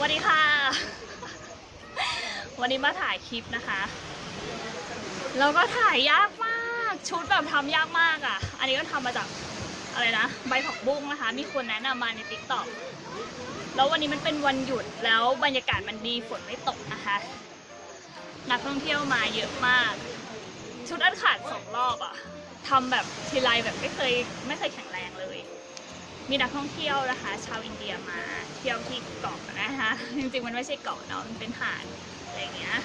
วัสดีค่ะ วันนี้มาถ่ายคลิปนะคะ แล้วก็ถ่ายยากมาก ชุดแบบทำยากมากอะ อันนี้ก็ทำมาจากอะไรนะ ใบผักบุ้งนะคะ มีคนแนะนำมาในติ๊กต็อกแล้ววันนี้มันเป็นวันหยุดแล้วบรรยากาศมันดีฝนไม่ตกนะคะ นักท่องเที่ยวมาเยอะมาก ชุดอันขาดสองรอบอะทำแบบทีไรแบบไม่เคยไม่เคยแข็งแรงเลย มีนักท่องเที่ยวนะคะ ชาวอินเดียมาเที่ยวที่เกาะนะคะ จริงๆมันไม่ใช่เกาะเนาะมันเป็นหาดอะไรเงี้ย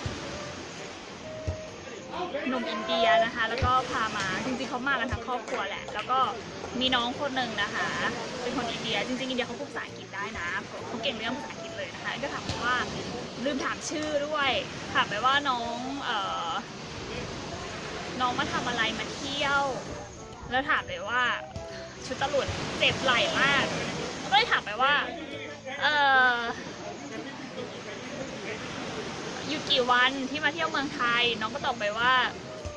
หนุ่มอินเดียนะคะ แล้วก็พามาจริงๆเขามากันทั้งครอบครัวแหละ แล้วก็มีน้องคนหนึ่งนะคะ เป็นคนอินเดีย จริงๆอินเดียเขาพูดภาษาอังกฤษได้นะเขาเก่งเรื่องภาษาอังกฤษเลยนะคะ ก็ถามว่าลืมถามชื่อด้วยถามไปว่าน้องเอ่อน้องมาทำอะไรมาเที่ยว แล้วถามเลยว่า ชุดตำรวจเจ็บไหล่มาก ก็เลยถามไปว่า เออหยุดกี่วันที่มาเที่ยวเมืองไทย น้องก็ตอบไปว่า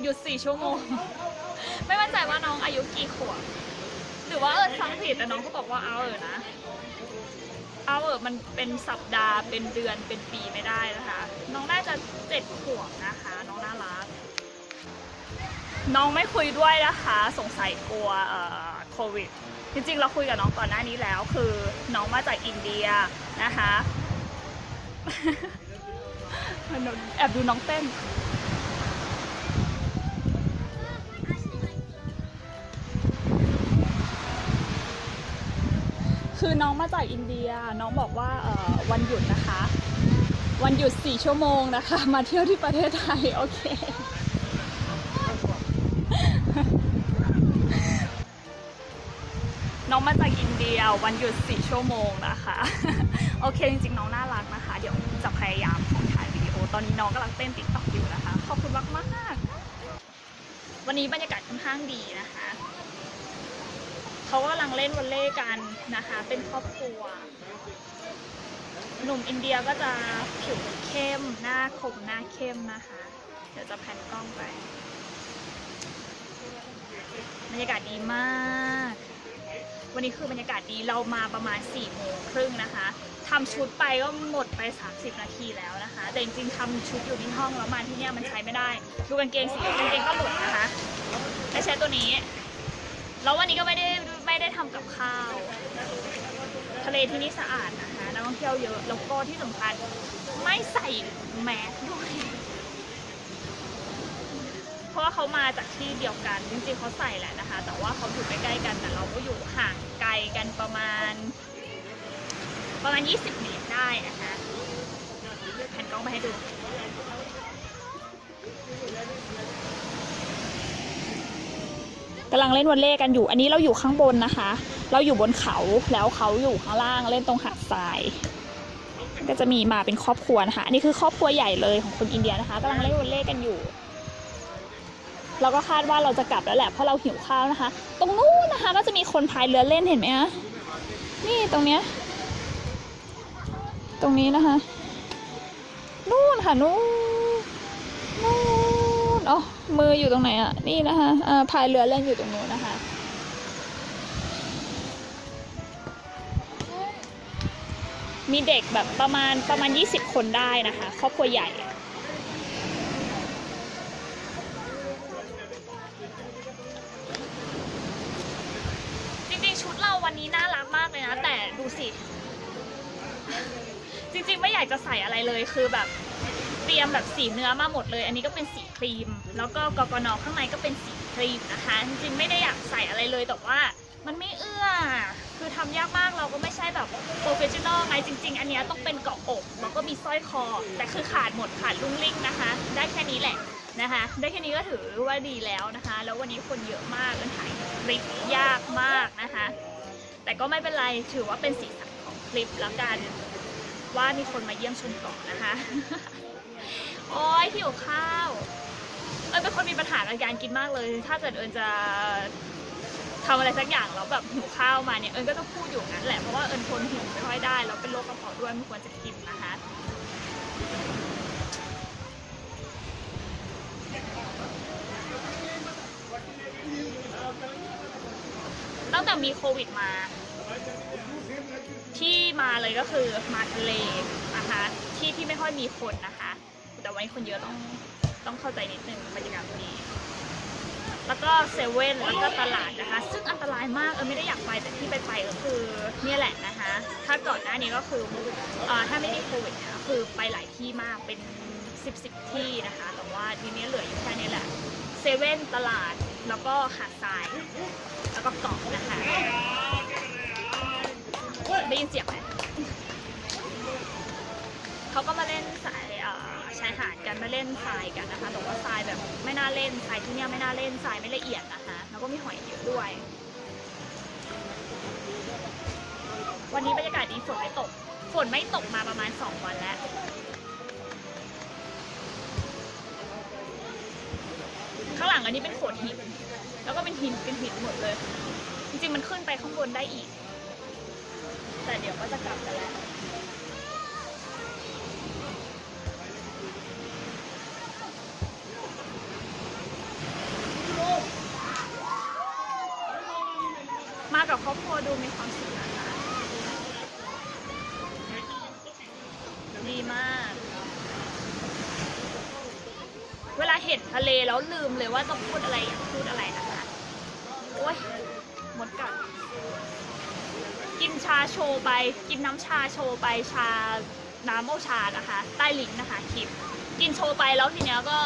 หยุดสี่ชั่วโมง ไม่มั่นใจว่าน้องอายุกี่ขวบหรือว่าเออฟังผิดแต่น้องก็บอกว่าเอาเออนะเอาเออมันเป็นสัปดาห์เป็นเดือนเป็นปีไม่ได้นะคะ น้องน่าจะเจ็ดขวบนะคะ น้องน่ารักน้องไม่คุยด้วยนะคะ สงสัยกลัวเอ่อ ควิด จริงๆ เราคุยกับน้องก่อนหน้านี้แล้ว คือน้องมาจากอินเดียนะคะแอบดูน้องเต้น คือน้องมาจากอินเดีย น้องบอกว่าวันหยุดนะคะ วันหยุด 4 ชั่วโมงนะคะ มาเที่ยวที่ประเทศไทย โอเค น้องมาจากอินเดียวันหยุด 4 ชั่วโมงนะคะ โอเคจริงๆ น้องน่ารักนะคะ เดี๋ยวจะพยายามถ่ายวิดีโอ ตอนนี้น้องกำลังเต้นติ๊กต็อกอยู่นะคะ ขอบคุณมากมากๆวันนี้บรรยากาศค่อนข้างดีนะคะ เขากำลังเล่นวอลเล่กันนะคะ เป็นครอบครัว หนุ่มอินเดียก็จะผิวเข้ม หน้าคมหน้าเข้มนะคะ เดี๋ยวจะแพนกล้องไป บรรยากาศดีมาก วันนี้คือบรรยากาศดีเรามาประมาณ4ี่โมงครึ่งนะคะทำชุดไปก็หมดไป 30 นาทีแล้วนะคะ แต่จริงๆทำชุดอยู่ที่ห้องแล้วมาที่เนี่ยมันใช้ไม่ได้ ดูกางเกงสีกางเกงก็หลุดนะคะไม่ใช่ตัวนี้ แล้ววันนี้ก็ไม่ได้ไม่ได้ทำกับข้าว ทะเลที่นี่สะอาดนะคะนักท่องเที่ยวเยอะ แล้วก็ที่สำคัญไม่ใส่แมสด้วย ราะว่าเขามาจากที่เดียวกัน จริงๆเขาใส่แหละนะคะ แต่ว่าเขาอยู่ใกล้ๆกัน แต่เราก็อยู่ห่างไกลกันประมาณ ประมาณ 20 เมตรได้นะคะแผ่นกล้องมาให้ดู กำลังเล่นวอลเล่กันอยู่ อันนี้เราอยู่ข้างบนนะคะ เราอยู่บนเขาแล้วเขาอยู่ข้างล่างเล่นตรงหาดทราย ก็จะมีมาเป็นครอบครัวนะคะ อันนี้คือครอบครัวใหญ่เลยของคนอินเดียนะคะกำลังเล่นวอลเล่กันอยู่ เราก็คาดว่าเราจะกลับแล้วแหละเพราะเราหิวข้าวนะคะ ตรงนู้นนะคะ ก็จะมีคนพายเรือเล่นเห็นไหมคะนี่ตรงเนี้ยตรงนี้นะคะ นู่นค่ะนู่นนู่นอ๋อมืออยู่ตรงไหนอะนี่นะคะอ่าพายเรือเล่นอยู่ตรงนู้นนะคะมีเด็กแบบประมาณประมาณ 20 คนได้นะคะ ครอบครัวใหญ่ จริงๆไม่อยากจะใส่อะไรเลยคือแบบเตรียมแบบสีเนื้อมาหมดเลย อันนี้ก็เป็นสีครีม แล้วก็กกนข้างในก็เป็นสีครีมนะคะ จริงๆไม่ได้อยากใส่อะไรเลยแต่ว่ามันไม่เอื้อ คือทำยากมากเราก็ไม่ใช่แบบโปรเฟชชั่นอลไงจริง ๆ อันนี้ต้องเป็นเกาะอกแล้วก็มีสร้อยคอ แต่คือขาดหมดขาดลุ่งลิ่งนะคะ ได้แค่นี้แหละนะคะ ได้แค่นี้ก็ถือว่าดีแล้วนะคะ แล้ววันนี้คนเยอะมากเอินถ่ายคลิปยากมากนะคะ แต่ก็ไม่เป็นไรถือว่าเป็นสีสันของคลิปแล้วกัน ว่ามีคนมาเยี่ยมชมกาะนนะคะ โอ้ยหิวข้าว เอิญเป็นคนมีปัญหากับการกินมากเลย ถ้าเกิดเอิญจะทำอะไรสักอย่างแล้วแบบหิวข้าวมาเนี่ยเอิญก็ต้องพูดอยู่งั้นแหละเพราะว่าเอิญทนหิวไม่ค่อยได้แล้วเป็นโรคกระเพาะด้วยไม่ควรจะกินนะคะตั้งแต่มีโควิดมา มาเลยก็คือมาทะเลนะคะที่ที่ไม่ค่อยมีคนนะคะ แต่วันนี้คนเยอะต้องต้องเข้าใจนิดนึงบรรยากาศวันนี้แล้วก็เซเว่นแล้วก็ตลาดนะคะ ซึ่งอันตรายมากเออไม่ได้อยากไปแต่ที่ไปไปก็คือเนี่ยแหละนะคะ ถ้าก่อนหน้านี้ก็คือเอ่อถ้าไม่ได้โควิดเนี่ยคือไปหลายที่มากเป็นสิบสิบที่นะคะ แต่ว่าทีนี้เหลืออยู่แค่นี้แหละเซเว่นตลาดแล้วก็หาดทราย แล้วก็เกาะนะคะได้ยินเสียงไหม เล่นทรายกันนะคะแต่ว่าทรายแบบไม่น่าเล่นทรายที่เนี่ยไม่น่าเล่นทรายไม่ละเอียดนะคะแล้วก็มีหอยเยอะด้วย วันนี้บรรยากาศดีฝนไม่ตก ฝนไม่ตกมาประมาณสองวันแล้วข้างหลังอันนี้เป็นโขดหิน แล้วก็เป็นหินเป็นหินหมดเลย จริงๆมันขึ้นไปข้างบนได้อีก แต่เดี๋ยวก็จะกลับกันแล้ว ดูมีความสุขนะคะ ดีมาก เวลาเห็นทะเลแล้วลืมเลยว่าต้องพูดอะไรอยากพูดอะไรนะคะโอ้ยหมดกัดกินชาโชว์ไป กินน้ำชาโชว์ไปชาน้ำโมชานะคะ ใต้ลิ้นนะคะคลิป กินโชว์ไปแล้วทีเนี้ยก็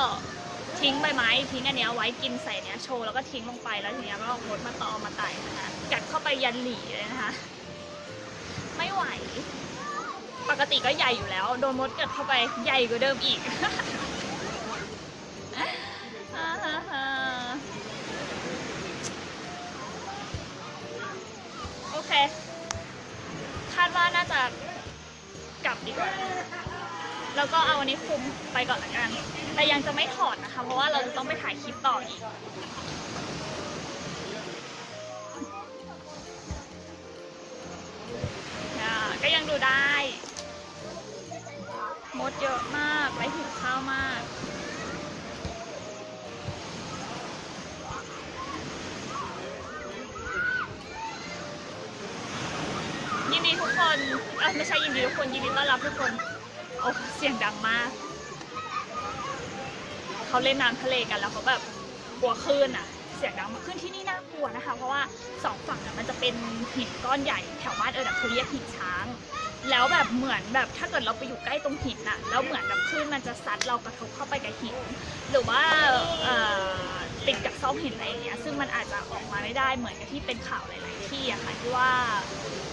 ทิ้งใบไม้ทิ้งอันเนี้ยไว้กินใส่เนี้ยโชว์แล้วก็ทิ้งลงไปแล้วทีเนี้ยก็มดมาตอมมาไต่นะคะกัดเข้าไปยันหลีเลยนะคะ ไม่ไหว ปกติก็ใหญ่อยู่แล้ว โดนมดกัดเข้าไปใหญ่กว่าเดิมอีก แล้วก็เอาอันนี้คุมไปก่อนละกัน แต่ยังจะไม่ถอดนะคะ เพราะว่าเราจะต้องไปถ่ายคลิปต่ออีกก็ยังดูได้ มดเยอะมากไปหิวข้าวมากยินดีทุกคน เอ้ยไม่ใช่ยินดีทุกคน ยินดีต้อนรับทุกคน โอ้เสียงดังมาก เขาเล่นน้ำทะเลกันแล้วเขาแบบกลัวคลื่นอะ เสียงดังมากขึ้นที่นี่น่ากลัวนะคะ เพราะว่าสองฝั่งอะมันจะเป็นหินก้อนใหญ่แถวบ้านเออแบบเขาเรียกหินช้าง แล้วแบบเหมือนแบบถ้าเกิดเราไปอยู่ใกล้ตรงหินน่ะ แล้วเหมือนแบบคลื่นมันจะซัดเรากระทบเข้าไปกับหิน หรือว่าติดกับซอกหินอะไรอย่างเงี้ย ซึ่งมันอาจจะออกมาไม่ได้เหมือนกับที่เป็นข่าวหลาย ๆ ที่อะค่ะที่ว่า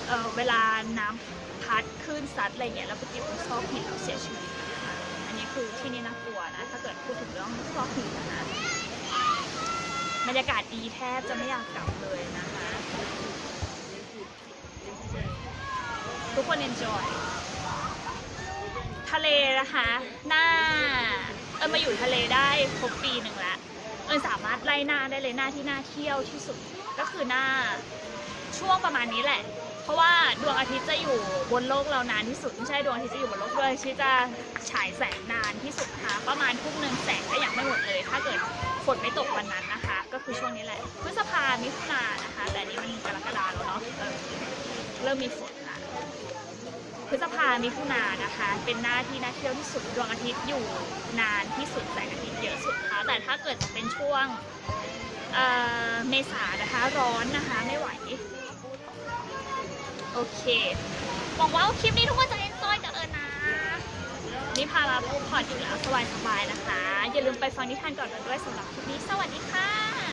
เเวลาน้ำ พัดคลื่นซัดอะไรเงี้ยแล้วไปติดกับซอกหินแล้วเสียชีวิตนะคะอันนี้คือที่นี่น่ากลัวนะ ถ้าเกิดพูดถึงเรื่องซอกหินนะคะบรรยากาศดีแทบจะไม่อยากกลับเลยนะคะ ทุกคน enjoy ทะเลนะคะหน้าเออมาอยู่ทะเลได้ครบปีหนึ่งล้วเออสามารถไล่หน้าได้เลยหน้าที่น่าเที่ยวที่สุดก็คือหน้าช่วงประมาณนี้แหละ ราะว่าดวงอาทิตย์จะอยู่บนโลกเรานานที่สุดไม่ใช่ดวงอาทิตย์จะอยู่บนโลกดวงอาทิตย์จะฉายแสงนานที่สุดนะคะประมาณทุ่มหนึ่งแสงก็ยังไม่หมดเลย ถ้าเกิดฝนไม่ตกวันนั้นนะคะ ก็คือช่วงนี้แหละพฤษภามิถุนานะคะ แต่นี้มันกรกฎาแล้วเนาะเริ่มมีฝนละพฤษภามิถุนายนะคะ เป็นหน้าที่น่าเที่ยวที่สุดดวงอาทิตย์อยู่นานที่สุดแสงอาทิตย์เยอะสุดนะคะแต่ถ้าเกิดจะเป็นช่วงเอ่อเมษานะคะร้อนนะคะไม่ไหว โอเคหวังว่าคลิปนี้ทุกคนจะเอ็นจอยกับเอิญนะนี่พาราพักผ่อนอยู่แล้วสบายๆนะคะ อย่าลืมไปฟังนิทานก่อนนอนด้วยสำหรับคลิปนี้สวัสดีค่ะ